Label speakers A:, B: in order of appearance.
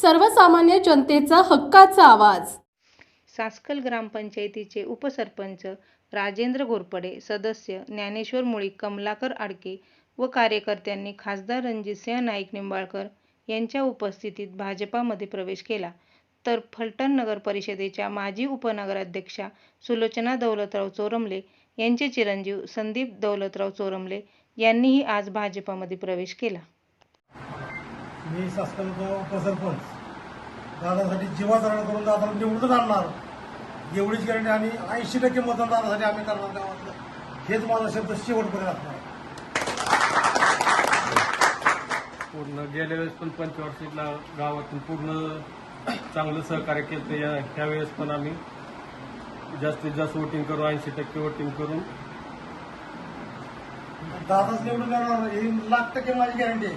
A: सर्वसामान्य जनतेचा हक्काचा आवाज.
B: सासकल ग्रामपंचायतीचे उपसरपंच राजेंद्र घोरपडे सदस्य ज्ञानेश्वर मुळीक कमलाकर आडके व कार्यकर्त्यांनी खासदार रणजितसिंह नाईक निंबाळकर यांच्या उपस्थितीत भाजपामध्ये प्रवेश केला. तर फलटण नगर परिषदेच्या माजी उपनगराध्यक्षा सुलोचना दौलतराव चोरमले यांचे चिरंजीव संदीप दौलतराव चोरमले यांनीही आज भाजपामध्ये प्रवेश केला.
C: मी शासनाचा उपसरपंच. दादासाठी जीवाचा रण करून दादाला निवडून आणणार. एवढीच गॅरंटी आणि ऐंशी टक्के मतदान दादासाठी आम्ही करणार गावातलं. हेच माझा शब्द शेवटपर्यंत असणार.
D: पूर्ण गेल्या वेळेस पण पंचवार्षिकला गावातून पूर्ण चांगलं सहकार्य केलं तर या ह्यावेळेस पण आम्ही जास्तीत जास्त वोटिंग करू ऐंशी टक्के वोटिंग करून
C: दादाच निवडून येणार ही लाख टक्के माझी गॅरंटी आहे.